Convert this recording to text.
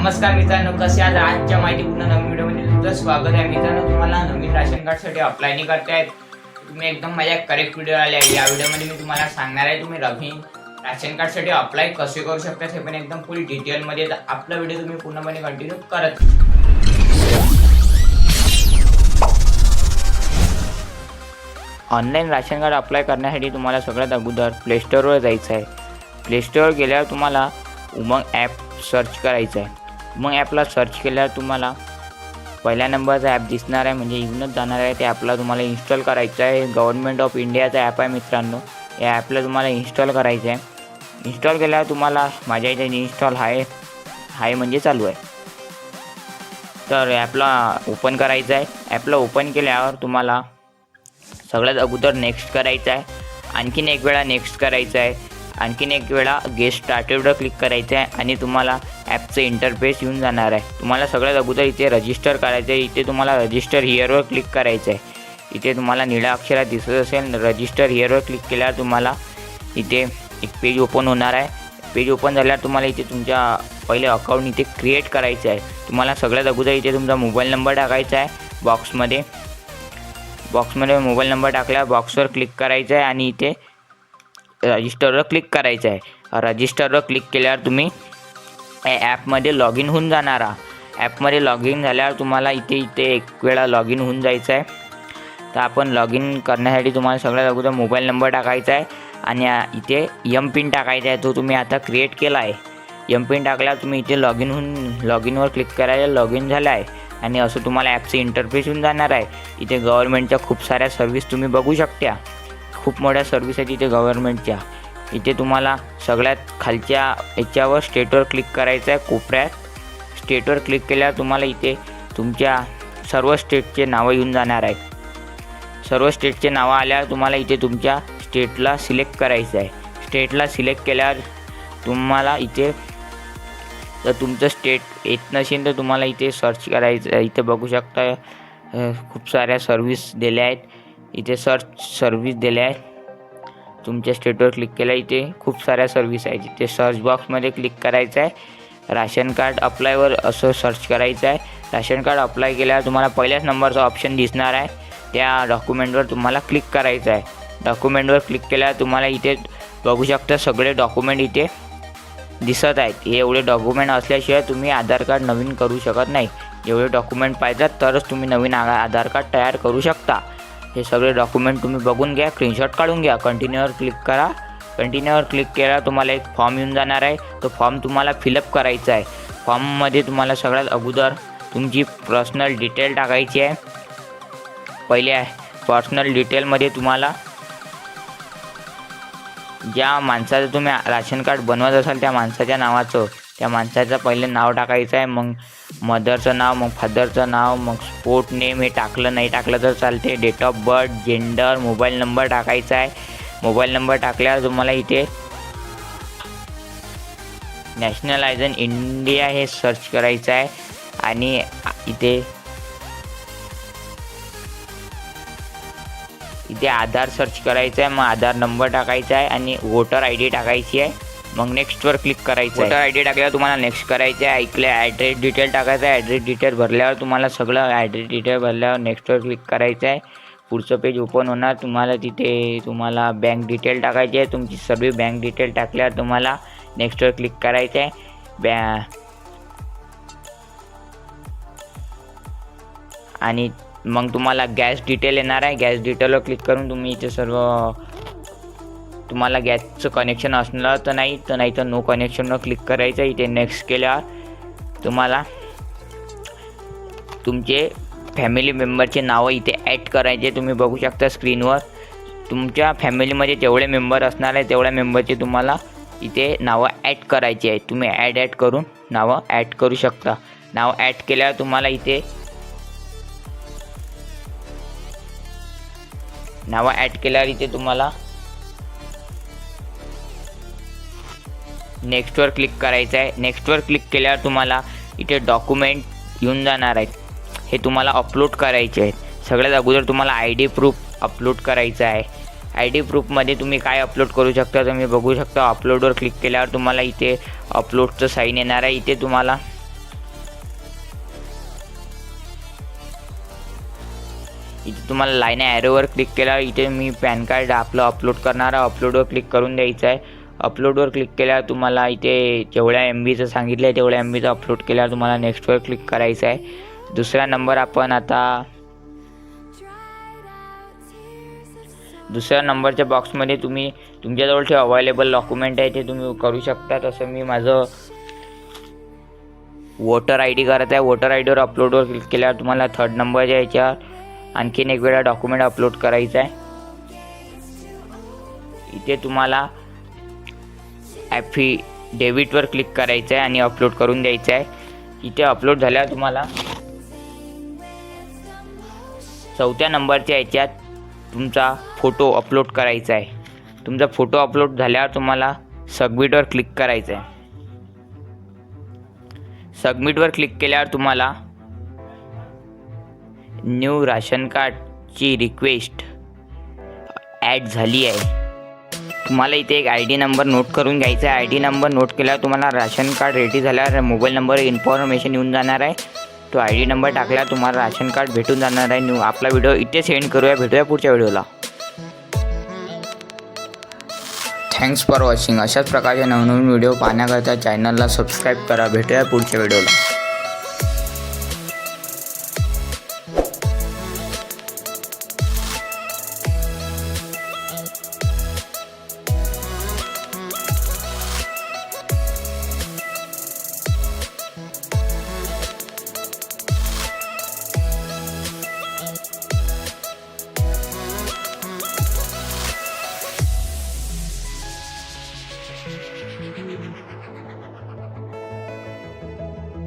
नमस्कार मित्रांनो कसे आज आजच्या माहिती पूर्ण नवीन व्हिडिओमध्ये तुमचं स्वागत आहे. मित्रांनो तुम्हाला नवीन राशन कार्डसाठी अप्लाय नाही करतायत तुम्ही एकदम माझ्या करेक्ट व्हिडिओ आले आहे. या व्हिडिओमध्ये मी तुम्हाला सांगणार आहे तुम्ही नवीन राशन कार्डसाठी अप्लाय कसे करू शकता हे पण एकदम फुल डिटेलमध्ये तर आपला व्हिडिओ तुम्ही पूर्णपणे कंटिन्यू करत ऑनलाईन राशन कार्ड अप्लाय करण्यासाठी तुम्हाला सगळ्यात अगोदर प्लेस्टोअरवर जायचं आहे. प्लेस्टोअर गेल्यावर तुम्हाला उमंग ॲप सर्च करायचं आहे. मग ॲपला सर्च केल्यावर तुम्हाला पहिल्या नंबरचा ॲप दिसणार आहे म्हणजे इथूनच जाणार आहे. त्या ॲपला तुम्हाला इन्स्टॉल करायचं आहे. गव्हर्नमेंट ऑफ इंडियाचं ॲप आहे मित्रांनो. या ॲपला तुम्हाला इन्स्टॉल करायचं आहे. इन्स्टॉल केल्यावर तुम्हाला माझ्या इथे इन्स्टॉल आहे आहे म्हणजे चालू आहे. तर ॲपला ओपन करायचं आहे. ॲपला ओपन केल्यावर तुम्हाला सगळ्यात अगोदर नेक्स्ट करायचं आहे. आणखीन एक वेळा नेक्स्ट करायचं आहे. आणखीन एक वेळा गेस्ट स्टार्टेडवर क्लिक करायचं आहे आणि तुम्हाला ॲपचं इंटरफेस येऊन जाणार आहे. तुम्हाला सगळ्यात अगोदर इथे रजिस्टर करायचं आहे. इथे तुम्हाला रजिस्टर हिअरवर क्लिक करायचं आहे. इथे तुम्हाला निळ्या अक्षरात दिसत असेल रजिस्टर हिअरवर क्लिक केल्यावर तुम्हाला इथे एक पेज ओपन होणार आहे. पेज ओपन झाल्यावर तुम्हाला इथे तुमच्या पहिले अकाउंट इथे क्रिएट करायचं आहे. तुम्हाला सगळ्यात अगोदर इथे तुमचा मोबाईल नंबर टाकायचा आहे. बॉक्समध्ये बॉक्समध्ये मोबाईल नंबर टाकल्यावर बॉक्सवर क्लिक करायचं आहे आणि इथे रजिस्टरवर क्लिक करायचं आहे. रजिस्टरवर क्लिक केल्यावर तुम्ही ॲपमध्ये लॉग इन होऊन जाणार आहात. ॲपमध्ये लॉग इन झाल्यावर तुम्हाला इथे इथे एक वेळा लॉग इन होऊन जायचं आहे. तर आपण लॉग इन करण्यासाठी तुम्हाला सगळ्यात अगोदर मोबाईल नंबर टाकायचा आहे आणि इथे यम पिन टाकायचा आहे तो तुम्ही आता क्रिएट केला आहे. यम पिन टाकल्यावर तुम्ही इथे लॉग इन होऊन लॉग इनवर क्लिक करायला लॉग इन झालं आहे आणि असं तुम्हाला ॲपचं इंटरफेस होऊन जाणार आहे. इथे गव्हर्नमेंटच्या खूप साऱ्या सर्व्हिस तुम्ही बघू शकता. खूप मोठ्या सर्व्हिस आहेत इथे गव्हर्नमेंटच्या इथे तुम्हाला सगळ्यात खालच्या याच्यावर स्टेटवर क्लिक करायचं आहे कोपऱ्यात. स्टेटवर क्लिक केल्यावर तुम्हाला इथे तुमच्या सर्व स्टेटचे नावं येऊन जाणार आहेत. सर्व स्टेटचे नावं आल्यावर तुम्हाला इथे तुमच्या स्टेटला सिलेक्ट करायचं आहे स्टेटला सिलेक्ट केल्यावर तुम्हाला इथे तर तुमचं स्टेट येत नसेल तर तुम्हाला इथे सर्च करायचं आहे. इथे बघू शकता खूप साऱ्या सर्व्हिस दिल्या आहेत. इथे सर्च सर्विस दिल्या आहेत तुमच्या स्टेटवर क्लिक केल्या इथे खूप साऱ्या सर्व्हिस आहेत. इथे सर्च बॉक्समध्ये क्लिक करायचं आहे. राशन कार्ड अप्लायवर असं सर्च करायचं आहे. राशन कार्ड अप्लाय केल्यावर तुम्हाला पहिल्याच नंबरचा ऑप्शन दिसणार आहे. त्या डॉक्युमेंटवर तुम्हाला क्लिक करायचं आहे. डॉक्युमेंटवर क्लिक केल्यावर तुम्हाला इथे बघू शकता सगळे डॉक्युमेंट इथे दिसत आहेत. हे एवढे डॉक्युमेंट असल्याशिवाय तुम्ही आधार कार्ड नवीन करू शकत नाही. जेवढे डॉक्युमेंट पाहिजेत तरच तुम्ही नवीन आ आधार कार्ड तयार करू शकता. हे सगळे डॉक्युमेंट तुम्ही बघून घ्या स्क्रीनशॉट काढून घ्या. कंटिन्यूवर क्लिक करा. कंटिन्यूवर क्लिक केला तुम्हाला एक फॉर्म येऊन जाणार आहे. तो फॉर्म तुम्हाला फिलअप करायचा आहे. फॉर्ममध्ये तुम्हाला सगळ्यात अगोदर तुमची पर्सनल डिटेल टाकायची आहे. पहिले आहे पर्सनल डिटेलमध्ये तुम्हाला ज्या माणसाचं तुम्ही राशन कार्ड बनवत असाल त्या माणसाच्या नावाचं त्या माणसाचं पहिले नाव टाकायचं आहे. मग मदरचं नाव मग फादरचं नाव मग स्पोर्ट नेम हे टाकलं नाही टाकलं तर चालते date of birth gender mobile number टाकायचा आहे. मोबाईल नंबर टाकल्यावर तुम्हाला इथे नॅशनल इंडिया हे सर्च करायचं आहे. आणि इथे इथे आधार सर्च करायचं आहे. मग आधार नंबर टाकायचा आहे. आणि वोटर आय डी टाकायची आहे. मग नेक्स्टवर क्लिक करायचं वोटर आय डी टाकल्यावर तुम्हाला नेक्स्ट करायचं आहे ऐकले ॲड्रेस डिटेल टाकायचं आहे. ॲड्रेस डिटेल भरल्यावर तुम्हाला सगळं ॲड्रेस डिटेल भरल्यावर नेक्स्टवर क्लिक करायचं आहे पुढचं पेज ओपन होणार. तुम्हाला तिथे तुम्हाला बँक डिटेल टाकायची आहे. तुमची सर्व बँक डिटेल टाकल्यावर तुम्हाला नेक्स्टवर क्लिक करायचं आहे बॅ आणि मग तुम्हाला गॅस डिटेल येणार आहे. गॅस डिटेलवर क्लिक करून तुम्ही इथे सर्व तुम्हाला गॅसचं कनेक्शन असणार तर नाही तर नाही तर नो कनेक्शनवर क्लिक करायचं. इथे नेक्स्ट केल्यावर तुम्हाला तुमचे फॅमिली मेंबरचे नावं इथे ॲड करायचे. तुम्ही बघू शकता स्क्रीनवर तुमच्या फॅमिलीमध्ये जेवढे मेंबर असणार आहे तेवढ्या मेंबरचे तुम्हाला इथे नावं ॲड करायची आहे. तुम्ही ॲड ॲड करून नावं ॲड करू शकता. नाव ॲड केल्यावर तुम्हाला इथे नावं ॲड केल्यावर इथे तुम्हाला नेक्स्टवर क्लिक करायचं आहे. नेक्स्टवर क्लिक केल्यावर तुम्हाला इथे डॉक्युमेंट येऊन जाणार आहेत. हे तुम्हाला अपलोड करायचे आहेत. सगळ्यात अगोदर तुम्हाला आय डी प्रूफ अपलोड करायचं आहे. आय डी प्रूफमध्ये तुम्ही काय अपलोड करू शकता तुम्ही बघू शकता. अपलोडवर क्लिक केल्यावर तुम्हाला इथे अपलोडचं साईन येणार आहे. इथे तुम्हाला इथे तुम्हाला लाईन ॲरोवर क्लिक केल्यावर इथे मी पॅन कार्ड आपलं अपलोड करणार आहे. अपलोडवर क्लिक करून द्यायचं आहे. अपलोडवर क्लिक केल्यावर तुम्हाला इथे जेवढ्या एम बीचं सांगितलं आहे तेवढ्या एम बीचं अपलोड केल्यावर तुम्हाला नेक्स्टवर क्लिक करायचं आहे. दुसरा नंबर आपण आता दुसऱ्या नंबरच्या बॉक्समध्ये तुम्ही तुमच्याजवळ जे अवेलेबल डॉक्युमेंट आहे ते तुम्ही करू शकता. तसं मी माझं वोटर आय डी करत आहे. वोटर आय डीवर अपलोडवर क्लिक केल्यावर तुम्हाला थर्ड नंबरच्या याच्यावर आणखीन एक वेळा डॉक्युमेंट अपलोड करायचं आहे. इथे तुम्हाला ॲफिडेविटवर क्लिक करायचं आहे आणि अपलोड करून द्यायचं आहे इथे अपलोड झाल्यावर तुम्हाला चौथ्या नंबरच्या याच्यात तुमचा फोटो अपलोड करायचा आहे तुमचा फोटो अपलोड झाल्यावर तुम्हाला सबमिटवर क्लिक करायचं आहे सबमिटवर क्लिक केल्यावर तुम्हाला न्यू राशन कार्डची रिक्वेस्ट ॲड झाली आहे तुम्हाला इथे एक आय डी नंबर नोट करून घ्यायचा आहे. आय डी नंबर नोट केल्यावर तुम्हाला राशन कार्ड रेडी झाल्यावर मोबाईल नंबर इन्फॉर्मेशन येऊन जाणार आहे. तो आय डी नंबर टाकला तुम्हाला राशन कार्ड भेटून जाणार आहे. न्यू आपला व्हिडिओ इथे सेंड करूया. भेटूया पुढच्या व्हिडिओला थँक्स फॉर वॉचिंग अशाच प्रकारचे नवनवीन व्हिडिओ पाहण्याकरता चॅनलला सबस्क्राईब करा. भेटूया पुढच्या व्हिडिओला